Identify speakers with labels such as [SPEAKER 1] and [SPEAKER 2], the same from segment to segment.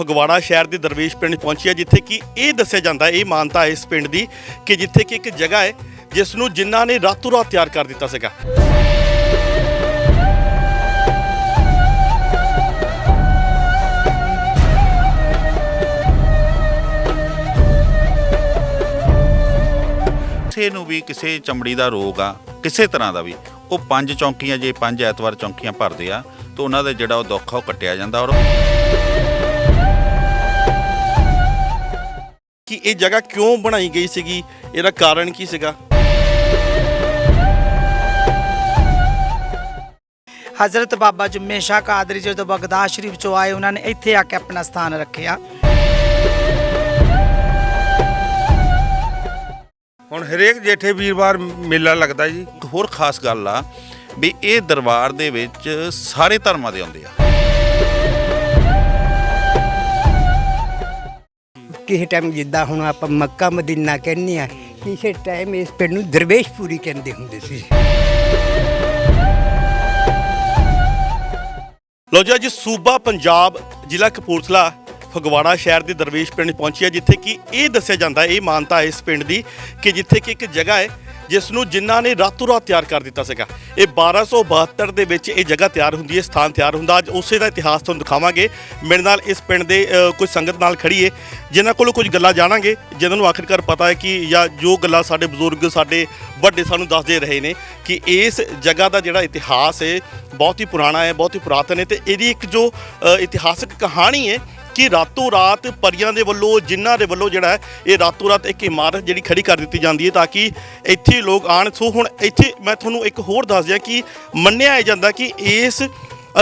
[SPEAKER 1] ਫਗਵਾੜਾ ਸ਼ਹਿਰ ਦੇ ਦਰਵੇਸ਼ ਪਿੰਡ ਪਹੁੰਚੀ ਹੈ, ਜਿੱਥੇ ਕਿ ਇਹ ਦੱਸਿਆ ਜਾਂਦਾ ਇਹ ਮਾਨਤਾ ਹੈ ਇਸ ਪਿੰਡ ਦੀ, ਕਿ ਜਿੱਥੇ ਕਿ ਇੱਕ ਜਗ੍ਹਾ ਹੈ, ਜਿਸ ਨੂੰ ਜਿਨ੍ਹਾਂ ਨੇ ਰਾਤੋਂ ਰਾਤ ਤਿਆਰ ਕਰ ਦਿੱਤਾ ਸੀਗਾ।
[SPEAKER 2] ਕਿਸੇ ਨੂੰ ਵੀ ਕਿਸੇ ਚਮੜੀ ਦਾ ਰੋਗ ਆ, ਕਿਸੇ ਤਰ੍ਹਾਂ ਦਾ ਵੀ, ਉਹ ਪੰਜ ਚੌਂਕੀਆਂ, ਜੇ ਪੰਜ ਐਤਵਾਰ ਚੌਂਕੀਆਂ ਭਰਦੇ ਆ, ਤਾਂ ਉਹਨਾਂ ਦਾ ਜਿਹੜਾ ਉਹ ਦੁੱਖ ਆ, ਉਹ ਕੱਟਿਆ ਜਾਂਦਾ ਔਰ
[SPEAKER 1] ਕਿ ਇਹ ਜਗ੍ਹਾ ਕਿਉਂ ਬਣਾਈ ਗਈ ਸੀਗੀ? ਇਹਦਾ ਕਾਰਨ ਕੀ ਸੀਗਾ?
[SPEAKER 3] ਹਜ਼ਰਤ ਬਾਬਾ ਜੁਮੇ ਸ਼ਾਹ ਕਾਦਰੀ ਜਦੋਂ ਬਗਦਾਦ ਸ਼ਰੀਫ ਚੋਂ ਆਏ ਉਹਨਾਂ ਨੇ ਇੱਥੇ ਆ ਕੇ ਆਪਣਾ ਸਥਾਨ ਰੱਖਿਆ।
[SPEAKER 4] ਹੁਣ ਹਰੇਕ ਜੇਠੇ ਵੀਰਵਾਰ ਮੇਲਾ ਲੱਗਦਾ ਜੀ।
[SPEAKER 2] ਇੱਕ ਹੋਰ ਖਾਸ ਗੱਲ ਆ ਵੀ ਇਹ ਦਰਬਾਰ ਦੇ ਵਿੱਚ ਸਾਰੇ ਧਰਮਾਂ ਦੇ ਆਉਂਦੇ ਆ।
[SPEAKER 5] ਕਿਸੇ ਟਾਈਮ ਜਿੱਦਾਂ ਹੁਣ ਆਪਾਂ ਮੱਕਾ ਮਦੀਨਾ ਕਹਿੰਦੇ ਆ ਕਿਸੇ ਟਾਈਮ ਇਸ ਪਿੰਡ ਨੂੰ ਦਰਵੇਸ਼ਪੁਰੀ ਕਹਿੰਦੇ ਹੁੰਦੇ ਸੀ।
[SPEAKER 1] ਲੋ ਜੀ ਅੱਜ ਸੂਬਾ ਪੰਜਾਬ ਜ਼ਿਲ੍ਹਾ ਕਪੂਰਥਲਾ ਫਗਵਾੜਾ ਸ਼ਹਿਰ ਦੇ ਦਰਵੇਸ਼ ਪਿੰਡ ਪਹੁੰਚੀ ਹੈ ਜਿੱਥੇ ਕਿ ਇਹ ਦੱਸਿਆ ਜਾਂਦਾ ਹੈ, ਇਹ ਮਾਨਤਾ ਹੈ ਇਸ ਪਿੰਡ ਦੀ ਕਿ ਜਿੱਥੇ ਕਿ ਇੱਕ ਜਗ੍ਹਾ ਹੈ ਜਿਸ ਨੂੰ ਜਿਨ੍ਹਾਂ ਨੇ ਰਾਤੋਂ ਰਾਤ ਤਿਆਰ ਕਰ ਦਿੱਤਾ ਸੀਗਾ। ਇਹ 1272 ਦੇ ਵਿੱਚ ਇਹ ਜਗ੍ਹਾ ਤਿਆਰ ਹੁੰਦੀ ਹੈ ਸਥਾਨ ਤਿਆਰ ਹੁੰਦਾ। ਅੱਜ ਉਸੇ ਦਾ ਇਤਿਹਾਸ ਤੁਹਾਨੂੰ ਦਿਖਾਵਾਂਗੇ। ਮੇਰੇ ਨਾਲ ਇਸ ਪਿੰਡ ਦੇ ਅ, ਕੁਝ ਸੰਗਤ ਨਾਲ ਖੜੀ ਹੈ ਜਿਨ੍ਹਾਂ ਕੋਲੋਂ ਕੁਝ ਗੱਲਾਂ ਜਾਣਾਂਗੇ ਜਿਨ੍ਹਾਂ ਨੂੰ ਆਖਿਰਕਾਰ ਪਤਾ ਹੈ ਕਿ ਜਾਂ ਜੋ ਗੱਲਾਂ ਸਾਡੇ ਬਜ਼ੁਰਗ ਸਾਡੇ ਵੱਡੇ ਸਾਨੂੰ ਦੱਸਦੇ ਰਹੇ ਨੇ ਕਿ ਇਸ ਜਗ੍ਹਾ ਦਾ ਜਿਹੜਾ ਇਤਿਹਾਸ ਹੈ ਬਹੁਤ ਹੀ ਪੁਰਾਣਾ ਹੈ ਬਹੁਤ ਹੀ ਪੁਰਾਤਨ ਹੈ ਤੇ ਇਹਦੀ ਇੱਕ ਜੋ ਇਤਿਹਾਸਕ ਕਹਾਣੀ ਹੈ ਕਿ ਰਾਤੋਂ ਰਾਤ ਪਰੀਆਂ ਦੇ ਵੱਲੋਂ, ਜਿਨ੍ਹਾਂ ਦੇ ਵੱਲੋਂ ਜਿਹੜਾ ਹੈ, ਇਹ ਰਾਤੋਂ ਰਾਤ ਇੱਕ ਇਮਾਰਤ ਜਿਹੜੀ ਖੜੀ ਕਰ ਦਿੱਤੀ ਜਾਂਦੀ ਹੈ ਤਾਂ ਕਿ ਇੱਥੇ ਲੋਕ ਆਣ ਸੋ ਹੁਣ ਇੱਥੇ ਮੈਂ ਤੁਹਾਨੂੰ ਇੱਕ ਹੋਰ ਦੱਸ ਦਿਆਂ ਕਿ ਮੰਨਿਆ ਜਾਂਦਾ ਕਿ ਇਸ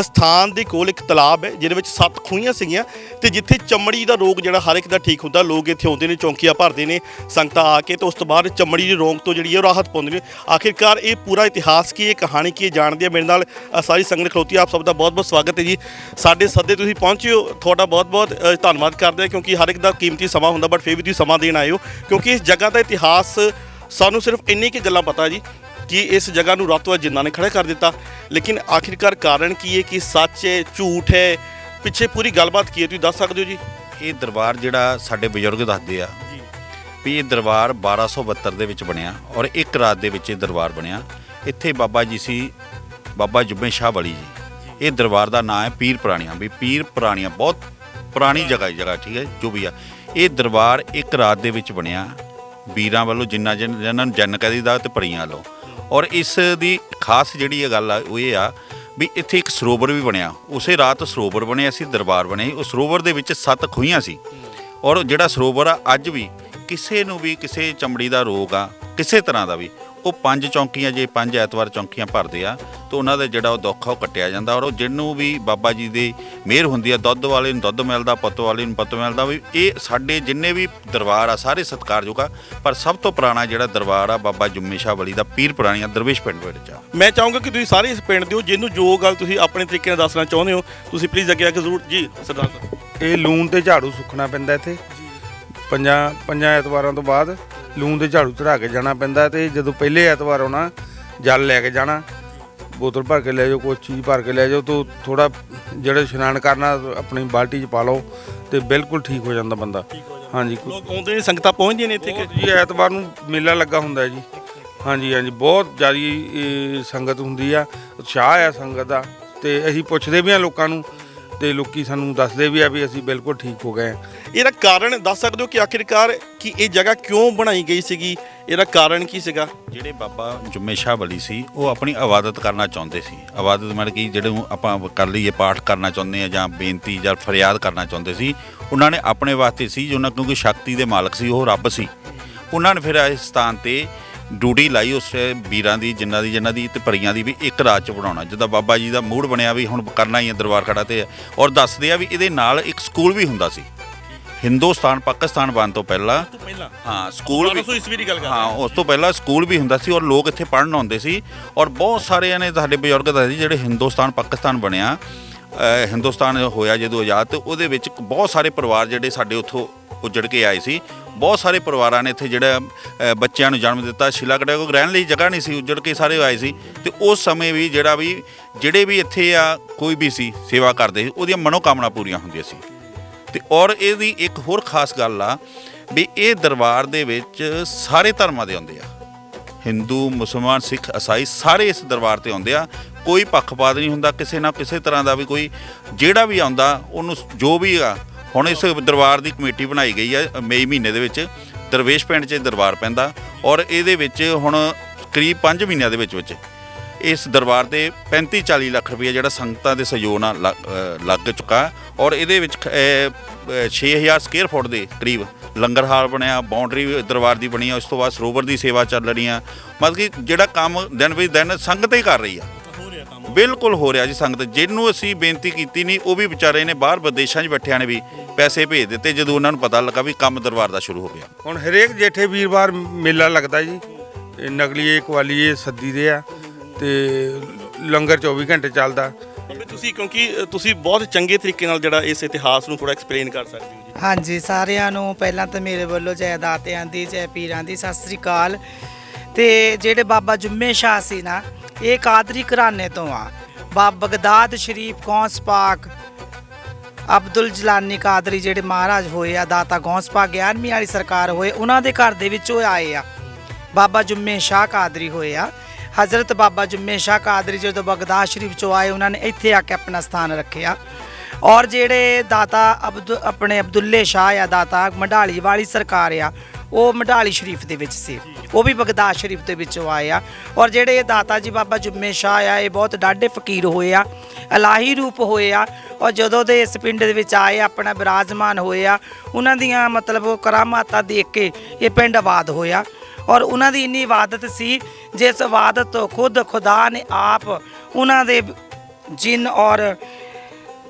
[SPEAKER 1] ਅਸਥਾਨ ਦੇ ਕੋਲ ਇੱਕ ਤਲਾਬ ਹੈ, ਜਿਹਦੇ ਵਿੱਚ ਸੱਤ ਖੂਹੀਆਂ ਸੀਗੀਆਂ ਤੇ ਜਿੱਥੇ ਚਮੜੀ ਦਾ ਰੋਗ ਜਿਹੜਾ ਹਰ ਇੱਕ ਦਾ ਠੀਕ ਹੁੰਦਾ, ਲੋਕ ਇੱਥੇ ਆਉਂਦੇ ਨੇ, ਚੌਂਕੀਆਂ ਭਰਦੇ ਨੇ, ਸੰਗਤਾਂ ਆ ਕੇ ਤੇ ਉਸ ਤੋਂ ਬਾਅਦ ਚਮੜੀ ਦੇ ਰੋਗ ਤੋਂ ਜਿਹੜੀ ਹੈ ਉਹ ਰਾਹਤ ਪਾਉਂਦੇ ਨੇ। ਆਖਿਰਕਾਰ ਇਹ ਪੂਰਾ ਇਤਿਹਾਸ ਕੀ ਇਹ ਕਹਾਣੀ ਕੀ ਇਹ ਜਾਣਦੇ ਆ। ਮੇਰੇ ਨਾਲ ਸਾਰੀ ਸੰਗਤ ਖਲੋਤੀ ਆਪ ਸਭ ਦਾ ਬਹੁਤ ਬਹੁਤ ਸਵਾਗਤ ਹੈ ਜੀ। ਸਾਡੇ ਸੱਦੇ ਤੁਸੀਂ ਪਹੁੰਚੇ ਹੋ। ਤੁਹਾਡਾ ਬਹੁਤ ਬਹੁਤ ਧੰਨਵਾਦ ਕਰਦੇ ਹਾਂ, ਕਿਉਂਕਿ ਹਰ ਇੱਕ ਦਾ ਕੀਮਤੀ ਸਮਾਂ ਹੁੰਦਾ ਬਟ ਫਿਰ ਵੀ ਤੁਸੀਂ ਸਮਾਂ ਦੇਣ ਆਏ ਹੋ, ਕਿਉਂਕਿ ਇਸ ਜਗ੍ਹਾ ਦਾ ਇਤਿਹਾਸ ਸਾਨੂੰ ਸਿਰਫ ਇੰਨੀ ਕੀ ਗੱਲਾਂ ਪਤਾ ਜੀ। ਕਿ ਇਸ ਜਗ੍ਹਾ ਨੂੰ ਰਾਤੋਂ ਜਿੰਨਾਂ ਨੇ ਖੜਾ ਕਰ ਦਿੱਤਾ। ਲੇਕਿਨ ਆਖਿਰਕਾਰ ਕਾਰਨ ਕੀ ਹੈ? ਕਿ ਸੱਚ ਹੈ? ਝੂਠ ਹੈ? ਪਿੱਛੇ ਪੂਰੀ ਗੱਲਬਾਤ ਕੀ ਹੈ? ਤੁਸੀਂ ਦੱਸ ਸਕਦੇ ਹੋ ਜੀ?
[SPEAKER 2] ਇਹ ਦਰਬਾਰ ਜਿਹੜਾ ਸਾਡੇ ਬਜ਼ੁਰਗ ਦੱਸਦੇ ਆ
[SPEAKER 1] ਜੀ।
[SPEAKER 2] ਵੀ ਇਹ ਦਰਬਾਰ 1272 ਦੇ ਵਿੱਚ ਬਣਿਆ ਔਰ ਇੱਕ ਰਾਤ ਦੇ ਵਿੱਚ ਇਹ ਦਰਬਾਰ ਬਣਿਆ। ਇੱਥੇ ਬਾਬਾ ਜੀ ਸੀ ਬਾਬਾ ਜੁਬੇ ਸ਼ਾਹ ਵਾਲੀ ਜੀ। ਇਹ ਦਰਬਾਰ ਦਾ ਨਾਮ ਹੈ ਪੀਰ ਪੁਰਾਣੀਆਂ। ਵੀ ਪੀਰ ਪੁਰਾਣੀਆਂ ਬਹੁਤ ਪੁਰਾਣੀ ਜਗ੍ਹਾ ਹੈ ਜਗ੍ਹਾ ਠੀਕ ਹੈ ਜੋ ਵੀ ਆ। ਇਹ ਦਰਬਾਰ ਇੱਕ ਰਾਤ ਦੇ ਵਿੱਚ ਬਣਿਆ। ਵੀਰਾਂ ਵੱਲੋਂ ਜਿੰਨਾ ਜਿਨ- ਜਿਨ੍ਹਾਂ ਨੂੰ ਜਨ ਕਹਦੀ ਦਾ ਤੇ ਪਰੀਆਂ ਵੱਲੋਂ। ਔਰ ਇਸ ਦੀ ਖਾਸ ਜਿਹੜੀ ਇਹ ਗੱਲ ਆ, ਉਹ ਇਹ ਆ ਵੀ ਇੱਥੇ ਇੱਕ ਸਰੋਵਰ ਵੀ ਬਣਿਆ ਉਸੇ ਰਾਤ ਸਰੋਵਰ ਬਣਿਆ ਸੀ ਦਰਬਾਰ ਬਣੇ ਸੀ। ਉਹ ਸਰੋਵਰ ਦੇ ਵਿੱਚ ਸੱਤ ਖੂਹੀਆਂ ਸੀ ਔਰ ਜਿਹੜਾ ਸਰੋਵਰ ਆ, ਅੱਜ ਵੀ ਕਿਸੇ ਨੂੰ ਵੀ ਕਿਸੇ ਚਮੜੀ ਦਾ ਰੋਗ ਆ, ਕਿਸੇ ਤਰ੍ਹਾਂ ਦਾ ਵੀ ਉਹ ਪੰਜ ਚੌਂਕੀਆਂ ਜੇ ਪੰਜ ਐਤਵਾਰ ਚੌਂਕੀਆਂ ਭਰਦੇ ਆ ਤਾਂ ਉਹਨਾਂ ਦਾ ਜਿਹੜਾ ਉਹ ਦੁੱਖ ਆ ਉਹ ਕੱਟਿਆ ਜਾਂਦਾ। ਔਰ ਉਹ ਜਿਹਨੂੰ ਵੀ ਬਾਬਾ ਜੀ ਦੀ ਮਿਹਰ ਹੁੰਦੀ ਆ ਦੁੱਧ ਵਾਲੇ ਨੂੰ ਦੁੱਧ ਮਿਲਦਾ ਪੁੱਤ ਵਾਲੇ ਨੂੰ ਪੁੱਤ ਮਿਲਦਾ ਵੀ ਇਹ ਸਾਡੇ ਜਿੰਨੇ ਵੀ ਦਰਬਾਰ ਆ ਸਾਰੇ ਸਤਿਕਾਰਯੋਗ ਆ ਪਰ ਸਭ ਤੋਂ ਪੁਰਾਣਾ ਜਿਹੜਾ ਦਰਬਾਰ ਆ ਬਾਬਾ ਜੁੰਮੇ ਸ਼ਾਹ ਵਲੀ ਦਾ ਪੀਰ ਪੁਰਾਣੀਆਂ ਦਰਵੇਸ਼ ਪਿੰਡ ਵਿੱਚ ਆ।
[SPEAKER 1] ਮੈਂ ਚਾਹੂੰਗਾ ਕਿ ਤੁਸੀਂ ਸਾਰੇ ਇਸ ਪਿੰਡ ਦੇ ਹੋ ਜਿਹਨੂੰ ਜੋ ਗੱਲ ਤੁਸੀਂ ਆਪਣੇ ਤਰੀਕੇ ਨਾਲ ਦੱਸਣਾ ਚਾਹੁੰਦੇ ਹੋ ਤੁਸੀਂ ਪਲੀਜ਼ ਅੱਗੇ ਆ ਕੇ ਜ਼ਰੂਰ ਜੀ ਸਰਦਾਰ ਸਾਹਿਬ।
[SPEAKER 4] ਇਹ ਲੂਣ ਤੇ ਝਾੜੂ ਸੁੱਕਣਾ ਪੈਂਦਾ ਇੱਥੇ। ਪੰਜਾਂ ਪੰਜਾਂ ਐਤਵਾਰਾਂ ਤੋਂ ਬਾਅਦ ਲੂਣ ਤੇ ਝਾੜੂ ਚੜਾ ਕੇ ਜਾਣਾ ਪੈਂਦਾ ਤੇ ਜਦੋਂ ਪਹਿਲੇ ਐਤਵਾਰ ਆਉਣਾ ਜਲ ਲੈ ਕੇ ਜਾਣਾ ਬੋਤਲ ਭਰ ਕੇ ਲੈ ਜਾਓ ਕੋਈ ਚੀਜ਼ ਭਰ ਕੇ ਲੈ ਜਾਓ ਤੋਂ ਥੋੜਾ ਜਿਹੜਾ ਇਸ਼ਨਾਨ ਕਰਨਾ ਆਪਣੀ ਬਾਲਟੀ 'ਚ ਪਾ ਲਓ ਤੇ ਬਿਲਕੁਲ ਠੀਕ ਹੋ ਜਾਂਦਾ ਬੰਦਾ। ਹਾਂਜੀ।
[SPEAKER 1] ਲੋਕ ਆਉਂਦੇ ਨੇ ਸੰਗਤਾਂ ਪਹੁੰਚਦੀਆਂ ਨੇ ਇੱਥੇ ਕਿ?
[SPEAKER 4] ਜੀ ਐਤਵਾਰ ਨੂੰ ਮੇਲਾ ਲੱਗਾ ਹੁੰਦਾ ਹੈ ਜੀ। ਹਾਂਜੀ ਹਾਂਜੀ ਬਹੁਤ ਜ਼ਿਆਦੀ ਸੰਗਤ ਹੁੰਦੀ ਆ ਉਤਸ਼ਾਹ ਆ ਸੰਗਤ ਦਾ ਤੇ ਅਸੀਂ ਪੁੱਛਦੇ ਵੀ ਆ ਲੋਕਾਂ ਨੂੰ ਤੇ ਲੋਕੀ ਸਾਨੂੰ ਦੱਸਦੇ ਵੀ ਆ ਵੀ ਅਸੀਂ ਬਿਲਕੁਲ ਠੀਕ ਹੋ ਗਏ ਆ
[SPEAKER 1] ਇਹਦਾ ਕਾਰਨ ਦੱਸ ਸਕਦੇ ਹੋ ਕਿ ਆਖਿਰਕਾਰ ਕਿ ਇਹ ਜਗ੍ਹਾ ਕਿਉਂ ਬਣਾਈ ਗਈ ਸੀਗੀ? ਇਹਦਾ ਕਾਰਨ ਕੀ ਸੀਗਾ?
[SPEAKER 2] ਜਿਹੜੇ ਬਾਬਾ ਜੁੰਮੇ ਸ਼ਾਹ ਵਲੀ ਸੀ ਉਹ ਆਪਣੀ ਇਬਾਦਤ ਕਰਨਾ ਚਾਹੁੰਦੇ ਸੀ। ਇਬਾਦਤ ਮਤਲਬ ਕਿ ਜਿਹੜੇ ਨੂੰ ਆਪਾਂ ਕਰ ਲਈਏ ਪਾਠ ਕਰਨਾ ਚਾਹੁੰਦੇ ਆ ਜਾਂ ਬੇਨਤੀ ਜਾਂ ਫਰਿਆਦ ਕਰਨਾ ਚਾਹੁੰਦੇ ਸੀ ਉਹਨਾਂ ਨੇ ਆਪਣੇ ਵਾਸਤੇ ਸੀ ਉਹਨਾਂ ਕਿਉਂਕਿ ਸ਼ਕਤੀ ਦੇ ਮਾਲਕ ਸੀ ਉਹ ਰੱਬ ਸੀ। ਉਹਨਾਂ ਨੇ ਫਿਰ ਇਸ ਸਥਾਨ ਤੇ ਡਿਊਟੀ ਲਾਈ ਉਸ ਵੀਰਾਂ ਦੀ ਜਿਨ੍ਹਾਂ ਦੀ ਜਿਨ੍ਹਾਂ ਦੀ ਤੇ ਪਰੀਆਂ ਦੀ ਵੀ ਇੱਕ ਰਾਤ ਚ ਬਣਾਉਣਾ। ਜਦੋਂ ਬਾਬਾ ਜੀ ਦਾ ਮੂਡ ਬਣਿਆ ਵੀ ਹੁਣ ਕਰਨਾ ਹੀ ਹੈ ਦਰਬਾਰ ਖੜਾ ਤੇ। ਔਰ ਦੱਸਦੇ ਆ ਵੀ ਇਹਦੇ ਨਾਲ ਇੱਕ ਸਕੂਲ ਵੀ ਹੁੰਦਾ ਸੀ। ਹਿੰਦੁਸਤਾਨ ਪਾਕਿਸਤਾਨ ਬਣ ਤੋਂ ਪਹਿਲਾਂ। ਹਾਂ ਸਕੂਲ ਵੀ
[SPEAKER 1] 1200 ਈਸਵੀ ਦੀ ਗੱਲ ਕਰ
[SPEAKER 2] ਹਾਂ ਉਸ ਤੋਂ ਪਹਿਲਾਂ ਸਕੂਲ ਵੀ ਹੁੰਦਾ ਸੀ ਔਰ ਲੋਕ ਇੱਥੇ ਪੜ੍ਹਨ ਆਉਂਦੇ ਸੀ। ਔਰ ਬਹੁਤ ਸਾਰਿਆਂ ਨੇ ਸਾਡੇ ਬਜ਼ੁਰਗ ਦੱਸਦੇ ਜਿਹੜੇ ਹਿੰਦੁਸਤਾਨ ਪਾਕਿਸਤਾਨ ਬਣਿਆ ਹਿੰਦੁਸਤਾਨ ਹੋਇਆ ਜਦੋਂ ਆਜ਼ਾਦ ਤੇ ਉਹਦੇ ਵਿੱਚ ਬਹੁਤ ਸਾਰੇ ਪਰਿਵਾਰ ਜਿਹੜੇ ਸਾਡੇ ਉੱਥੋਂ ਉੱਜੜ ਕੇ ਆਏ ਸੀ। ਬਹੁਤ ਸਾਰੇ ਪਰਿਵਾਰਾਂ ਨੇ ਇੱਥੇ ਜਿਹੜਾ ਅ, ਬੱਚਿਆਂ ਨੂੰ ਜਨਮ ਦਿੱਤਾ। ਸ਼ਿਲਾਗੜਾ ਕੋ ਰਹਿਣ ਲਈ ਜਗ੍ਹਾ ਨਹੀਂ ਸੀ ਉੱਜੜ ਕੇ ਸਾਰੇ ਆਏ ਸੀ। ਤੇ ਉਸ ਸਮੇਂ ਵੀ ਜਿਹੜਾ ਵੀ ਜਿਹੜੇ ਵੀ ਇੱਥੇ ਆ ਕੋਈ ਵੀ ਸੀ ਸੇਵਾ ਕਰਦੇ ਸੀ ਉਹਦੀਆਂ ਮਨੋਕਾਮਨਾ ਪੂਰੀਆਂ ਹੁੰਦੀਆਂ ਸੀ। ਤੇ ਔਰ ਇਹਦੀ ਇੱਕ ਹੋਰ ਖਾਸ ਗੱਲ ਆ ਵੀ ਇਹ ਦਰਬਾਰ ਦੇ ਵਿੱਚ ਸਾਰੇ ਧਰਮਾਂ ਦੇ ਆਉਂਦੇ ਆ। ਹਿੰਦੂ ਮੁਸਲਮਾਨ ਸਿੱਖ ਈਸਾਈ ਸਾਰੇ ਇਸ ਦਰਬਾਰ ਤੇ ਆਉਂਦੇ ਆ। ਕੋਈ ਪੱਖਪਾਤ ਨਹੀਂ ਹੁੰਦਾ ਕਿਸੇ ਨਾ ਕਿਸੇ ਤਰ੍ਹਾਂ ਦਾ ਵੀ ਕੋਈ ਜਿਹੜਾ ਵੀ ਆਉਂਦਾ ਉਹਨੂੰ ਜੋ ਵੀ ਆ ਹੁਣ ਇਸ ਦਰਬਾਰ ਦੀ ਕਮੇਟੀ ਬਣਾਈ ਗਈ ਆ ਮਈ ਮਹੀਨੇ ਦੇ ਵਿੱਚ। ਦਰਵੇਸ਼ ਪਿੰਡ 'ਚ ਇਹ ਦਰਬਾਰ ਪੈਂਦਾ ਔਰ ਇਹਦੇ ਵਿੱਚ ਹੁਣ ਕਰੀਬ 5 ਮਹੀਨਿਆਂ ਦੇ ਵਿੱਚ ਵਿੱਚ ਇਸ ਦਰਬਾਰ ਤੇ 35 40 ਲੱਖ ਰੁਪਏ ਜਿਹੜਾ ਸੰਗਤਾਂ ਦੇ ਸਹਿਯੋਗ ਨਾਲ ਲੱਗ- ਲੱਗ ਚੁੱਕਾ ਔਰ ਇਹਦੇ ਵਿੱਚ ਖ- ਅ, ਅ, 6000 ਸਕੁਅਰ ਫੁੱਟ ਦੇ ਕਰੀਬ ਲੰਗਰ ਹਾਲ ਬਣਿਆ ਬਾਉਂਡਰੀ ਦਰਬਾਰ ਦੀ ਬਣੀ ਆ ਉਸ ਤੋਂ ਬਾਅਦ ਸਰੋਵਰ ਦੀ ਸੇਵਾ ਚੱਲ ਰਹੀ ਆ ਮਤਲਬ ਕਿ ਜਿਹੜਾ ਕੰਮ ਦਿਨ ਵੀ ਦਿਨ ਸੰਗਤ ਹੀ ਕਰ ਰਹੀ ਆ। ਬਿਲਕੁਲ ਹੋ ਰਿਹਾ ਜੀ ਸੰਗਤ। ਜਿਹਨੂੰ ਅਸੀਂ ਬੇਨਤੀ ਕੀਤੀ ਨਹੀਂ ਉਹ ਵੀ ਵਿਚਾਰੇ ਨੇ ਬਾਹਰ ਵਿਦੇਸ਼ਾਂ 'ਚ ਬੈਠਿਆਂ ਨੇ ਵੀ ਪੈਸੇ ਭੇਜ ਦਿੱਤੇ ਜਦੋਂ ਉਹਨਾਂ ਨੂੰ ਪਤਾ ਲੱਗਾ ਵੀ ਕੰਮ ਦਰਬਾਰ ਦਾ ਸ਼ੁਰੂ ਹੋ ਗਿਆ।
[SPEAKER 4] ਹੁਣ ਹਰੇਕ ਜੇਠੇ ਵੀਰਵਾਰ ਮੇਲਾ ਲੱਗਦਾ ਜੀ। ਇਹ ਨਗਲੀਏ ਕਵਾਲੀਏ ਸੱਦੀ ਦੇ ਆ ਤੇ ਲੰਗਰ 24 ਘੰਟੇ ਚੱਲਦਾ।
[SPEAKER 1] ਬਾਬੇ ਤੁਸੀਂ ਕਿਉਂਕਿ ਤੁਸੀਂ ਬਹੁਤ ਚੰਗੇ ਤਰੀਕੇ ਨਾਲ ਜਿਹੜਾ ਇਸ ਇਤਿਹਾਸ ਨੂੰ ਥੋੜਾ ਐਕਸਪਲੇਨ ਕਰ ਸਕਦੇ ਹੋ ਜੀ।
[SPEAKER 3] ਹਾਂਜੀ ਸਾਰਿਆਂ ਨੂੰ ਪਹਿਲਾਂ ਤਾਂ ਮੇਰੇ ਵੱਲੋਂ ਜੈ ਦਾਤਿਆਂ ਦੀ ਜੈ ਪੀਰਾਂ ਦੀ ਸਤਿ ਸ੍ਰੀ ਅਕਾਲ। ਤੇ ਜਿਹੜੇ ਬਾਬਾ ਜੁੰਮੇ ਸ਼ਾਹ ਸੀ ਨਾ ਇਹ ਕਾਦਰੀ ਘਰਾਣੇ ਤੋਂ ਆ ਬਾਬ ਬਗਦਾਦ ਸ਼ਰੀਫ ਗੌਂਸ ਪਾਕ ਅਬਦੁਲ ਜਲਾਨੀ ਕਾਦਰੀ ਜਿਹੜੇ ਮਹਾਰਾਜ ਹੋਏ ਆ ਦਾਤਾ ਗੌਂਸ ਪਾਕ 11ਵੀਂ ਵਾਲੀ ਸਰਕਾਰ ਹੋਏ ਉਹਨਾਂ ਦੇ ਘਰ ਦੇ ਵਿੱਚੋਂ ਆਏ ਆ ਬਾਬਾ ਜੁੰਮੇ ਸ਼ਾਹ ਕਾਦਰੀ ਹੋਏ ਆ ਹਜ਼ਰਤ ਬਾਬਾ ਜੁੰਮੇ ਸ਼ਾਹ ਕਾਦਰੀ ਜਦੋਂ ਬਗਦਾਦ ਸ਼ਰੀਫ ਚੋਂ ਆਏ ਉਹਨਾਂ ਨੇ ਇੱਥੇ ਆ ਕੇ ਆਪਣਾ ਸਥਾਨ ਰੱਖਿਆ ਔਰ ਜਿਹੜੇ ਦਾਤਾ ਅਬਦੁ ਆਪਣੇ ਅਬਦੁੱਲੇ ਸ਼ਾਹ ਆ ਦਾਤਾ ਮੰਡਾਲੀ ਵਾਲੀ ਸਰਕਾਰ ਆ ਉਹ ਮੰਡਾਲੀ ਸ਼ਰੀਫ ਦੇ ਵਿੱਚ ਸੀ। ਉਹ ਵੀ ਬਗਦਾਦ ਸ਼ਰੀਫ ਦੇ ਵਿੱਚੋਂ ਆਏ ਆ। ਔਰ ਜਿਹੜੇ ਇਹ ਦਾਤਾ ਜੀ ਬਾਬਾ ਜੁੰਮੇ ਸ਼ਾਹ ਆ, ਇਹ ਬਹੁਤ ਡਾਢੇ ਫਕੀਰ ਹੋਏ ਆ ਇਲਾਹੀ ਰੂਪ ਹੋਏ ਆ। ਔਰ ਜਦੋਂ ਦੇ ਇਸ ਪਿੰਡ ਦੇ ਵਿੱਚ ਆਏ, ਆਪਣਾ ਬਿਰਾਜਮਾਨ ਹੋਏ ਆ, ਉਹਨਾਂ ਦੀਆਂ ਮਤਲਬ ਉਹ ਕਰਾਮਾਤਾਂ ਦੇਖ ਕੇ ਇਹ ਪਿੰਡ ਆਬਾਦ ਹੋਇਆ। ਔਰ ਉਹਨਾਂ ਦੀ ਇੰਨੀ ਇਬਾਦਤ ਸੀ, ਜਿਸ ਇਬਾਦਤ ਤੋਂ ਖੁਦ ਖੁਦਾ ਨੇ ਆਪ ਉਹਨਾਂ ਦੇ ਜਿਨ ਔਰ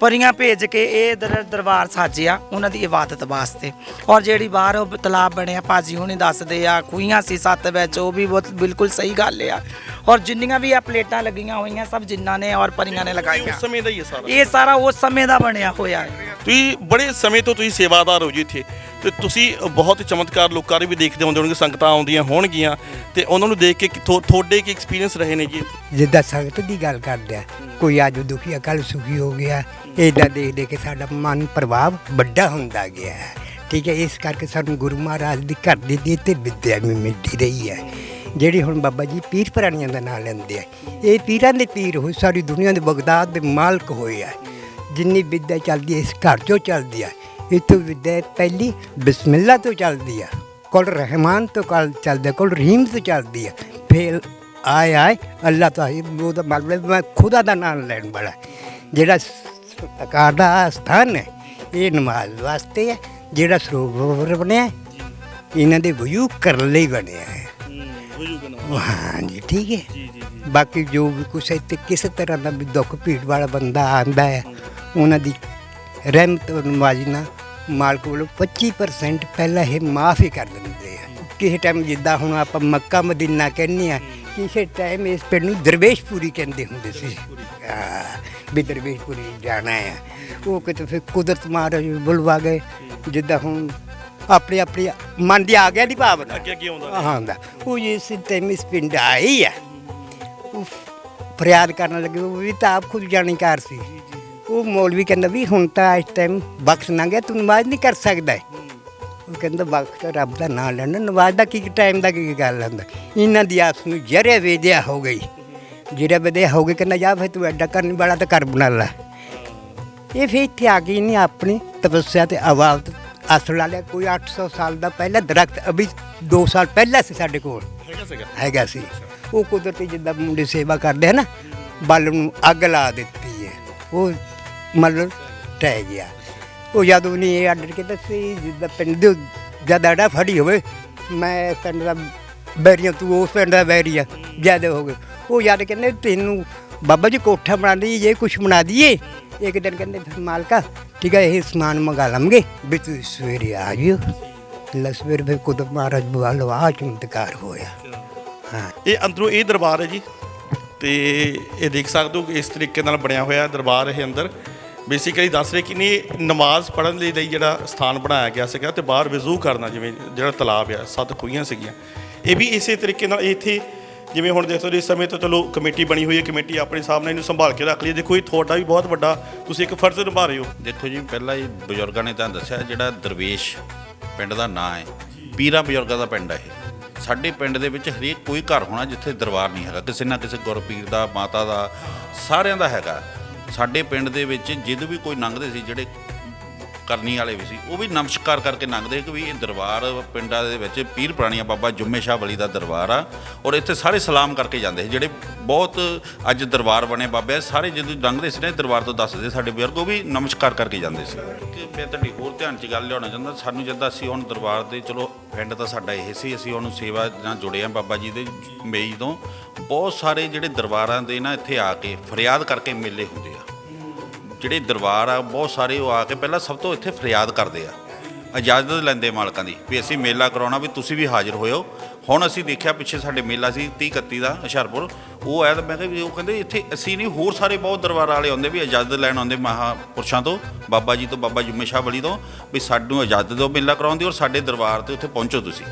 [SPEAKER 3] ਪਰੀਆਂ ਭੇਜ ਕੇ ਇਹ ਦਰ- ਦਰਬਾਰ ਸਾਜਿਆ ਉਹਨਾਂ ਦੀ ਇਬਾਦਤ ਵਾਸਤੇ। ਔਰ ਜਿਹੜੀ ਬਾਹਰ ਉਹ ਤਲਾਬ ਬਣਿਆ ਭਾਜੀ ਹੁਣੇ ਦੱਸਦੇ ਆ ਖੂਹੀਆਂ ਸੀ ਸੱਤ ਵਿੱਚ ਉਹ ਵੀ ਬਹੁਤ ਬਿਲਕੁਲ ਸਹੀ ਗੱਲ ਆ। ਔਰ ਜਿੰਨੀਆਂ ਵੀ ਆ ਪਲੇਟਾਂ ਲੱਗੀਆਂ ਹੋਈਆਂ ਸਭ ਜਿਨ੍ਹਾਂ ਨੇ ਔਰ ਪਰੀਆਂ ਨੇ ਲਗਾਈਆਂ।
[SPEAKER 1] ਉਸ ਸਮੇਂ ਦਾ ਹੀ ਹੈ ਸਾਰਾ।
[SPEAKER 3] ਇਹ ਸਾਰਾ ਉਸ ਸਮੇਂ ਦਾ ਬਣਿਆ ਹੋਇਆ ਹੈ।
[SPEAKER 1] ਤੁਸੀਂ ਬੜੇ ਸਮੇਂ ਤੋਂ ਤੁਸੀਂ ਸੇਵਾਦਾਰ ਹੋ ਜੀ ਇੱਥੇ। ਤੇ ਤੁਸੀਂ ਬਹੁਤ ਚਮਤਕਾਰ ਲੋਕਾਂ ਦੇ ਵੀ ਦੇਖਦੇ ਹੁੰਦੇ ਹੋਣਗੇ ਸੰਗਤਾਂ ਆਉਂਦੀਆਂ ਹੋਣਗੀਆਂ। ਤੇ ਉਹਨਾਂ ਨੂੰ ਦੇਖ ਕੇ ਕਿ ਥੋ- ਤੁਹਾਡੇ ਕੀ ਐਕਸਪੀਰੀਅੰਸ ਰਹੇ ਨੇ ਜੀ
[SPEAKER 5] ਜਿੱਦਾਂ ਸੰਗਤ ਦੀ ਗੱਲ ਕਰਦੇ ਆ ਕੋਈ ਅੱਜ ਦੁਖੀ ਆ ਕੱਲ ਸੁਖੀ ਹੋ ਗਿਆ। ਇਦਾਂ ਦੇਖ ਦੇਖ ਕੇ ਸਾਡਾ ਮਨ ਪ੍ਰਭਾਵ ਵੱਡਾ ਹੁੰਦਾ ਗਿਆ ਹੈ। ਠੀਕ ਹੈ, ਇਸ ਕਰਕੇ ਸਾਨੂੰ ਗੁਰੂ ਮਹਾਰਾਜ ਦੀ ਘਰ ਦੀ ਦੀ ਤੇ ਵਿਦਿਆ ਵੀ ਮਿਲਦੀ ਰਹੀ ਹੈ। ਜਿਹੜੀ ਹੁਣ ਬਾਬਾ ਜੀ ਪੀਰ ਪ੍ਰਾਣੀਆਂ ਦਾ ਨਾਮ ਲੈਂਦੇ ਆ, ਇਹ ਪੀਰਾਂ ਦੇ ਪੀਰ ਹੋਏ, ਸਾਰੀ ਦੁਨੀਆ ਦੇ ਬਗਦਾਦ ਦੇ ਮਾਲਕ ਹੋਏ ਆ। ਜਿੰਨੀ ਵਿਦਿਆ ਚੱਲਦੀ ਹੈ, ਇਸ ਘਰ ਚੋਂ ਚੱਲਦੀ ਆ। ਇਤੋਂ ਵਿਦਿਆ ਪਹਿਲੀ ਬਿਸਮਿਲ੍ਲਾ ਤੋਂ ਚੱਲਦੀ ਆ, ਕੋਲ ਰਹਿਮਾਨ ਤੋਂ ਕੱਲ ਚੱਲਦੀ ਕੋਲ ਰਹੀਮ ਤੋਂ ਚੱਲਦੀ ਆ। ਫਿਰ ਆਏ ਆਏ ਅੱਲਾ ਤਾਂ ਇਹ ਉਹਦਾ ਮਤਲਬ ਮੈਂ ਖੁਦਾ ਦਾ ਨਾਮ ਲੈਣ ਵਾਲਾ, ਜਿਹੜਾ ਸਰਕਾਰ ਦਾ ਸਥਾਨ ਹੈ। ਇਹ ਨਮਾਜ਼ ਵਾਸਤੇ ਹੈ ਜਿਹੜਾ ਸਰੋਵਰ ਬਣਿਆ ਹੈ, ਇਹਨਾਂ ਦੇ ਵਯੂ ਕਰਨ ਲਈ ਬਣਿਆ ਹੈ। ਹਾਂਜੀ ਠੀਕ ਹੈ।
[SPEAKER 1] ਜੀ ਜੀ ਜੀ।
[SPEAKER 5] ਬਾਕੀ ਜੋ ਵੀ ਕੁਛ ਇੱਥੇ ਕਿਸੇ ਤਰ੍ਹਾਂ ਦਾ ਵੀ ਦੁੱਖ ਭੀੜ ਵਾਲਾ ਬੰਦਾ ਆਂਦਾ ਹੈ ਉਹਨਾਂ ਦੀ ਰਹਿਮਤ ਔਰ ਨਵਾਜ਼ੀ ਨਾਲ ਮਾਲਕ ਵੱਲੋਂ 25% ਪਹਿਲਾਂ ਇਹ ਮਾਫ ਹੀ ਕਰ ਦਿੰਦੇ ਆ। ਕਿਸੇ ਟਾਈਮ ਜਿੱਦਾਂ ਹੁਣ ਆਪਾਂ ਮੱਕਾ ਮਦੀਨਾ ਕਹਿੰਦੇ ਆ ਕਿਸੇ ਟਾਈਮ ਇਸ ਪਿੰਡ ਨੂੰ ਦਰਵੇਸ਼ਪੁਰੀ ਕਹਿੰਦੇ ਹੁੰਦੇ ਸੀ। ਹਾਂ, ਵੀ ਦਰਵੇਸ਼ਪੁਰੀ ਜਾਣਾ ਹੈ। ਉਹ ਕਿਤੇ ਫਿਰ ਕੁਦਰਤ ਮਹਾਰਾਜ ਬੁਲਵਾ ਗਏ। ਜਿੱਦਾਂ ਹੁਣ ਆਪਣੇ ਆਪਣੇ ਮਨ ਦੀ ਆ ਗਿਆ ਦੀ ਭਾਵਨਾ।
[SPEAKER 1] ਅੱਗੇ ਅੱਗੇ ਆਉਂਦਾ
[SPEAKER 5] ਹਾਂ ਦਾ ਉਹ ਇਸ ਟਾਈਮ ਇਸ ਪਿੰਡ ਆਈ ਆ। ਉਹ ਫਰਿਆਦ ਕਰਨ ਲੱਗੇ। ਉਹ ਵੀ ਤਾਂ ਆਪ ਖੁਦ ਜਾਣਕਾਰ ਸੀ। ਉਹ ਮੌਲਵੀ ਕਹਿੰਦਾ ਵੀ ਹੁਣ ਤਾਂ ਇਸ ਟਾਈਮ ਬਖਸ਼ ਨਾ ਗਿਆ ਤੂੰ ਨਮਾਜ਼ ਨਹੀਂ ਕਰ ਸਕਦਾ। ਹੈ। ਉਹ ਕਹਿੰਦਾ ਬਖਸ਼ ਤਾਂ ਰੱਬ ਦਾ ਨਾਮ ਲੈਣਾ। ਨਮਾਜ਼ ਦਾ ਕੀ ਟਾਈਮ ਦਾ ਕੀ ਗੱਲ ਹੁੰਦਾ? ਇਹਨਾਂ ਦੀ ਆਪਸ ਨੂੰ ਜਰੇ ਵੇਦਿਆ ਹੋ ਗਈ। ਜਿਹੜੇ ਵੇਦਿਆ ਹੋ ਗਏ ਕਹਿੰਦਾ ਜਾ ਫਿਰ ਤੂੰ ਐਡਾ ਕਰਨ ਵਾਲਾ ਤਾਂ ਕਰ ਬਣਾ ਲੈ। ਇਹ ਫਿਰ ਇੱਥੇ ਆ ਗਈ ਨੇ ਆਪਣੀ ਤਪੱਸਿਆ ਤੇ ਆਵਾਜ਼ ਅਸਲ ਲਾ ਲਿਆ ਕੋਈ 800 ਸਾਲ ਦਾ ਪਹਿਲਾ ਦਰਖਤ ਅਭੀ 2 ਸਾਲ ਪਹਿਲਾਂ ਸੀ ਸਾਡੇ ਕੋਲ।
[SPEAKER 1] ਹੈਗਾ
[SPEAKER 5] ਸੀ। ਉਹ ਕੁਦਰਤੀ ਜਿੱਦਾਂ ਮੁੰਡੇ ਸੇਵਾ ਕਰਦੇ ਆ ਨਾ ਬਲ ਨੂੰ ਅੱਗ ਲਾ ਦਿੱਤੀ ਹੈ। ਉਹ ਮਤਲਬ ਟਹਿ ਗਿਆ। ਉਹ ਜਦੋਂ ਨਹੀਂ ਇਹ ਆਰਡਰ ਕੀਤਾ ਸੀ, ਜਿੱਦਾਂ ਪਿੰਡ ਦੇ ਜਦ ਆੜਾ ਫੜੀ ਹੋਵੇ, ਮੈਂ ਇਸ ਪਿੰਡ ਦਾ ਬੈਰੀਆ, ਤੂੰ ਉਸ ਪਿੰਡ ਦਾ ਬੈਰੀਆ ਜ਼ਿਆਦਾ ਹੋ ਗਏ। ਉਹ ਯਾਦ ਕਹਿੰਦੇ, ਤੈਨੂੰ ਬਾਬਾ ਜੀ ਕੋਠਾ ਬਣਾ ਦਈਏ, ਜੇ ਕੁਛ ਬਣਾ ਦਈਏ। ਇੱਕ ਦਿਨ ਕਹਿੰਦੇ ਫਿਰ ਮਾਲਕਾ, ਠੀਕ ਹੈ ਇਹ ਸਮਾਨ ਮੰਗਾ ਲਵਾਂਗੇ ਵੀ ਤੂੰ ਸਵੇਰੇ ਆ ਜਿਓ। ਲਸਵੇਰ ਫਿਰ ਕੁਦਰਤ ਮਹਾਰਾਜ ਬਵਾਲੋ ਆ ਚਮਤਕਾਰ ਹੋਇਆ। ਹਾਂ।
[SPEAKER 1] ਇਹ ਅੰਦਰੋਂ ਇਹ ਦਰਬਾਰ ਹੈ ਜੀ, ਤੇ ਇਹ ਦੇਖ ਸਕਦੇ ਹੋ ਇਸ ਤਰੀਕੇ ਨਾਲ ਬਣਿਆ ਹੋਇਆ ਦਰਬਾਰ ਇਹ ਅੰਦਰ। ਬੇਸਿਕਲੀ ਦੱਸ ਰਹੇ ਕਿ ਨਹੀਂ, ਨਮਾਜ਼ ਪੜ੍ਹਨ ਲਈ ਲਈ ਜਿਹੜਾ ਸਥਾਨ ਬਣਾਇਆ ਗਿਆ ਸੀਗਾ ਤੇ ਬਾਹਰ ਵਜ਼ੂ ਕਰਨਾ, ਜਿਵੇਂ ਜਿਹੜਾ ਤਲਾਬ ਆ, ਸੱਤ ਖੂਹੀਆਂ ਸੀਗੀਆਂ। ਇਹ ਵੀ ਇਸੇ ਤਰੀਕੇ ਨਾਲ ਇੱਥੇ, ਜਿਵੇਂ ਹੁਣ ਦੇਖੋ ਜੀ, ਇਸ ਸਮੇਂ ਤੋਂ ਚਲੋ ਕਮੇਟੀ ਬਣੀ ਹੋਈ ਹੈ, ਕਮੇਟੀ ਆਪਣੇ ਸਾਹਮਣੇ ਇਹਨੂੰ ਸੰਭਾਲ ਕੇ ਰੱਖ ਲਈ ਦੇਖੋ, ਇਹ ਤੁਹਾਡਾ ਵੀ ਬਹੁਤ ਵੱਡਾ, ਤੁਸੀਂ ਇੱਕ ਫਰਜ਼ ਨਿਭਾ ਰਹੇ ਹੋ।
[SPEAKER 2] ਦੇਖੋ ਜੀ, ਪਹਿਲਾਂ ਹੀ ਬਜ਼ੁਰਗਾਂ ਨੇ ਤਾਂ ਦੱਸਿਆ, ਜਿਹੜਾ ਦਰਵੇਸ਼ ਪਿੰਡ ਦਾ ਨਾਂ ਹੈ, ਪੀਰਾਂ ਬਜ਼ੁਰਗਾਂ ਦਾ ਪਿੰਡ ਹੈ ਇਹ। ਸਾਡੇ ਪਿੰਡ ਦੇ ਵਿੱਚ ਹਰੇਕ ਕੋਈ ਘਰ ਹੋਣਾ ਜਿੱਥੇ ਦਰਬਾਰ ਨਹੀਂ ਹੈਗਾ। ਕਿਸੇ ਨਾ ਕਿਸੇ ਗੁਰਪੀਰ ਦਾ, ਮਾਤਾ ਦਾ, ਸਾਰਿਆਂ ਦਾ ਹੈਗਾ। ਸਾਡੇ ਪਿੰਡ ਦੇ ਵਿੱਚ ਜਦੋਂ ਵੀ ਕੋਈ ਲੰਘਦੇ ਸੀ ਜਿਹੜੇ ਕਰਨੀ ਵਾਲੇ ਵੀ ਸੀ, ਉਹ ਵੀ ਨਮਸਕਾਰ ਕਰਕੇ ਲੰਘਦੇ ਕਿ ਵੀ ਇਹ ਦਰਬਾਰ ਪਿੰਡਾਂ ਦੇ ਵਿੱਚ ਪੀਰ ਪ੍ਰਾਣੀਆਂ ਬਾਬਾ ਜੁੰਮੇ ਸ਼ਾਹ ਵਲੀ ਦਾ ਦਰਬਾਰ ਆ ਔਰ ਇੱਥੇ ਸਾਰੇ ਸਲਾਮ ਕਰਕੇ ਜਾਂਦੇ ਸੀ, ਜਿਹੜੇ ਬਹੁਤ ਅੱਜ ਦਰਬਾਰ ਬਣੇ ਬਾਬੇ ਸਾਰੇ ਜਦੋਂ ਲੰਘਦੇ ਸੀ ਨਾ ਦਰਬਾਰ ਤੋਂ ਦੱਸਦੇ ਸਾਡੇ ਬਜ਼ੁਰਗ, ਉਹ ਵੀ ਨਮਸਕਾਰ ਕਰਕੇ ਜਾਂਦੇ ਸੀ। ਕਿ ਮੈਂ ਤੁਹਾਡੀ ਹੋਰ ਧਿਆਨ 'ਚ ਗੱਲ ਲਿਆਉਣਾ ਚਾਹੁੰਦਾ, ਸਾਨੂੰ ਜਦੋਂ ਅਸੀਂ ਹੁਣ ਦਰਬਾਰ ਦੇ, ਚਲੋ ਪਿੰਡ ਤਾਂ ਸਾਡਾ ਇਹ ਸੀ, ਅਸੀਂ ਉਹਨੂੰ ਸੇਵਾ ਨਾਲ ਜੁੜੇ ਆ ਬਾਬਾ ਜੀ ਦੇ ਮੇਈ ਤੋਂ, ਬਹੁਤ ਸਾਰੇ ਜਿਹੜੇ ਦਰਬਾਰਾਂ ਦੇ ਨਾ ਇੱਥੇ ਆ ਕੇ ਫਰਿਆਦ ਕਰਕੇ ਮੇਲੇ ਹੁੰਦੇ ਆ। ਜਿਹੜੇ ਦਰਬਾਰ ਆ, ਬਹੁਤ ਸਾਰੇ ਉਹ ਆ ਕੇ ਪਹਿਲਾਂ ਸਭ ਤੋਂ ਇੱਥੇ ਫਰਿਆਦ ਕਰਦੇ ਆ, ਇਜਾਜ਼ਤ ਲੈਂਦੇ ਮਾਲਕਾਂ ਦੀ, ਵੀ ਅਸੀਂ ਮੇਲਾ ਕਰਾਉਣਾ, ਵੀ ਤੁਸੀਂ ਵੀ ਹਾਜ਼ਰ ਹੋਇਓ। ਹੁਣ ਅਸੀਂ ਦੇਖਿਆ ਪਿੱਛੇ ਸਾਡੇ ਮੇਲਾ ਸੀ 30 31 ਦਾ, ਹੁਸ਼ਿਆਰਪੁਰ, ਉਹ ਆਇਆ ਤਾਂ ਮੈਂ ਕਿਹਾ ਵੀ ਉਹ ਕਹਿੰਦੇ ਇੱਥੇ ਅਸੀਂ ਨਹੀਂ, ਹੋਰ ਸਾਰੇ ਬਹੁਤ ਦਰਬਾਰ ਵਾਲੇ ਆਉਂਦੇ ਵੀ ਇਜਾਜ਼ਤ ਲੈਣ ਆਉਂਦੇ ਮਹਾਪੁਰਸ਼ਾਂ ਤੋਂ, ਬਾਬਾ ਜੀ ਤੋਂ, ਬਾਬਾ ਜੁਮੇ ਸ਼ਾਹ ਵਲੀ ਤੋਂ, ਵੀ ਸਾਨੂੰ ਇਜਾਜ਼ਤ ਦਿਓ ਮੇਲਾ ਕਰਾਉਣ ਦੀ ਔਰ ਸਾਡੇ ਦਰਬਾਰ ਤੇ ਉੱਥੇ ਪਹੁੰਚੋ ਤੁਸੀਂ।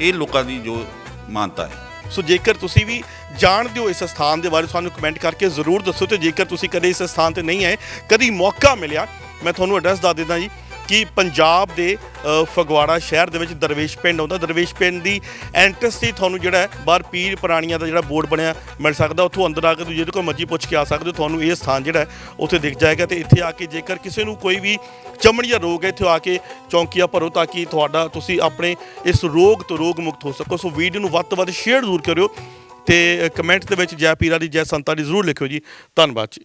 [SPEAKER 2] ਇਹ ਲੋਕਾਂ ਦੀ ਜੋ ਮਾਨਤਾ ਹੈ।
[SPEAKER 1] ਸੋ ਜੇਕਰ ਤੁਸੀਂ ਵੀ ਜਾਣਦੇ ਹੋ ਇਸ ਸਥਾਨ ਦੇ ਬਾਰੇ, ਸਾਨੂੰ ਕਮੈਂਟ ਕਰਕੇ ਜ਼ਰੂਰ ਦੱਸੋ ਤੇ ਜੇਕਰ ਤੁਸੀਂ ਕਦੇ ਇਸ ਸਥਾਨ ਤੇ ਨਹੀਂ ਆਏ, ਕਦੀ ਮੌਕਾ ਮਿਲਿਆ, ਮੈਂ ਤੁਹਾਨੂੰ ਐਡਰੈਸ ਦੱਸ ਦਿੰਦਾ ਜੀ। ਕਿ ਪੰਜਾਬ ਦੇ ਫਗਵਾੜਾ ਸ਼ਹਿਰ ਦੇ ਵਿੱਚ ਦਰਵੇਸ਼ ਪਿੰਡ ਆਉਂਦਾ। ਦਰਵੇਸ਼ ਪਿੰਡ ਦੀ ਐਂਟਰਸ ਤੇ ਤੁਹਾਨੂੰ ਜਿਹੜਾ ਬਾਹਰ ਪੀਰ ਪੁਰਾਣੀਆਂ ਦਾ ਜਿਹੜਾ ਬੋਰਡ ਬਣਿਆ ਮਿਲ ਸਕਦਾ। ਉੱਥੋਂ ਅੰਦਰ ਆ ਕੇ ਤੁਸੀਂ ਜਿਹਦੇ ਕੋਲ ਮਰਜ਼ੀ ਪੁੱਛ ਕੇ ਆ ਸਕਦੇ ਹੋ। ਤੁਹਾਨੂੰ ਇਹ ਸਥਾਨ ਜਿਹੜਾ ਉੱਥੇ ਦਿਖ ਜਾਏਗਾ ਤੇ ਇੱਥੇ ਆ ਕੇ ਜੇਕਰ ਕਿਸੇ ਨੂੰ ਕੋਈ ਵੀ ਚਮੜੀ ਦਾ ਰੋਗ ਹੈ, ਇੱਥੇ ਆ ਕੇ ਚੌਂਕੀਆਂ ਭਰੋ ਤਾਂ ਕਿ ਤੁਹਾਡਾ ਤੁਸੀਂ ਆਪਣੇ ਇਸ ਰੋਗ ਤੋਂ ਰੋਗ ਮੁਕਤ ਹੋ ਸਕੋ। ਸੋ ਵੀਡੀਓ ਨੂੰ ਵੱਧ ਤੋਂ ਵੱਧ ਸ਼ੇਅਰ ਜ਼ਰੂਰ ਕਰਿਓ ਤੇ ਕਮੈਂਟ ਦੇ ਵਿੱਚ ਜੈ ਪੀਰਾ ਦੀ, ਜੈ ਸੰਤਾਂ ਦੀ ਜ਼ਰੂਰ ਲਿਖਿਓ ਜੀ। ਧੰਨਵਾਦ ਜੀ।